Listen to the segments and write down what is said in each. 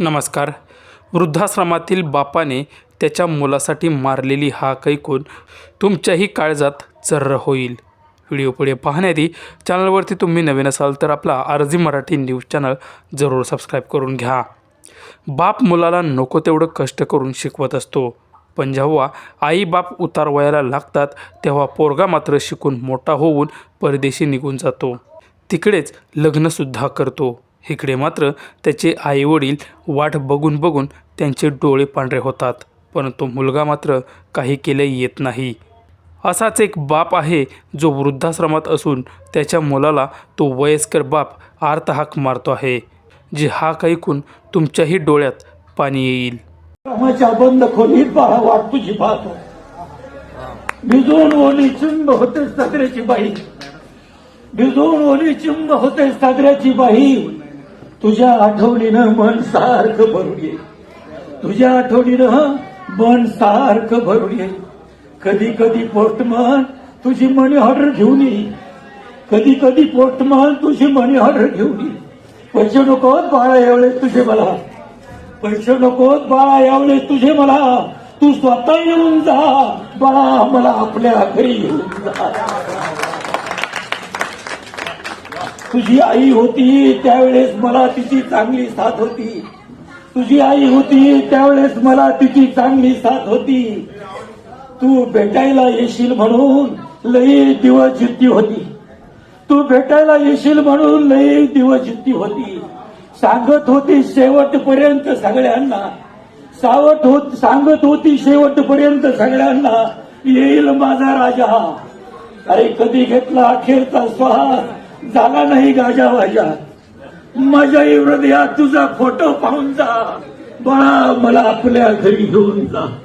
नमस्कार. वृद्धाश्रमातील बापाने त्याच्या मुलासाठी मारलेली हाक ऐकून तुमच्याही काळजात चर्र होईल. व्हिडिओ पुढे पाहण्याआधी चॅनलवरती तुम्ही नवीन असाल तर आपला R G Marathi news channel जरूर सबस्क्राईब करून घ्या. बाप मुलाला नको तेवढं कष्ट करून शिकवत असतो. पण जेव्हा आई बाप उतार वयाला लागतात तेव्हा पोरगा मात्र शिकून मोठा होऊन परदेशी निघून जातो. तिकडेच लग्नसुद्धा करतो. इकडे मात्र त्याचे आईवडील वाट बघून बघून त्यांचे डोळे पांढरे होतात. परंतु मुलगा मात्र काही केले येत नाही. असाच एक बाप आहे जो वृद्धाश्रमात असून त्याच्या मुलाला तो वयस्कर बाप आर्तहाक मारतो आहे जी हाक ऐकून तुमच्याही डोळ्यात पाणी येईल. बंद खोलीत पहा पाहतो. भिजून ओली चिंब होते सागऱ्याची बाई. भिजून ओली चिंब होते सागऱ्याची बाई. तुझ्या आठवणीनं मन सारखं भरून ये. तुझ्या आठवणीनं मन सारखं भरून ये. कधी कधी पोस्टमन तुझी मनी ऑर्डर घेऊन ये. कधी कधी पोस्टमन तुझी मनी ऑर्डर घेऊन ये. पैसे नकोत बाळा यावले तुझे मला. पैसे नकोत बाळा यावले तुझे मला. तू स्वतः येऊन जा. बाळा मला आपल्या घरी येऊन जा. तुझी आई होती त्यावेळेस मला तिची चांगली साथ होती. तुझी आई होती त्यावेळेस मला तिची चांगली साथ होती. तू भेटायला येशील म्हणून लई दिवस जिद्दी होती. तू भेटायला येशील म्हणून लई दिवस जिद्दी होती. सांगत होती शेवटपर्यंत सगळ्यांना. सावट होत सांगत होती शेवटपर्यंत सगळ्यांना येईल माझा राजा. अरे कधी घेतला अखेरचा श्वास झाला नाही गाजा वाजा माझ्या हृदयात तुझा फोटो पाहून जा. बाळा मला आपल्या घरी घेऊन जा.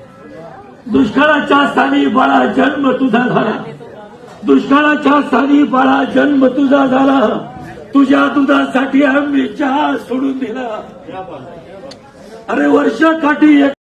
दुष्काळाच्या स्थानी बाळा जन्म तुझा झाला. दुष्काळाच्या स्थानी बाळा जन्म तुझा झाला. तुझ्या दुधासाठी आम्ही चहा सोडून दिला. अरे वर्षाकाठी काठी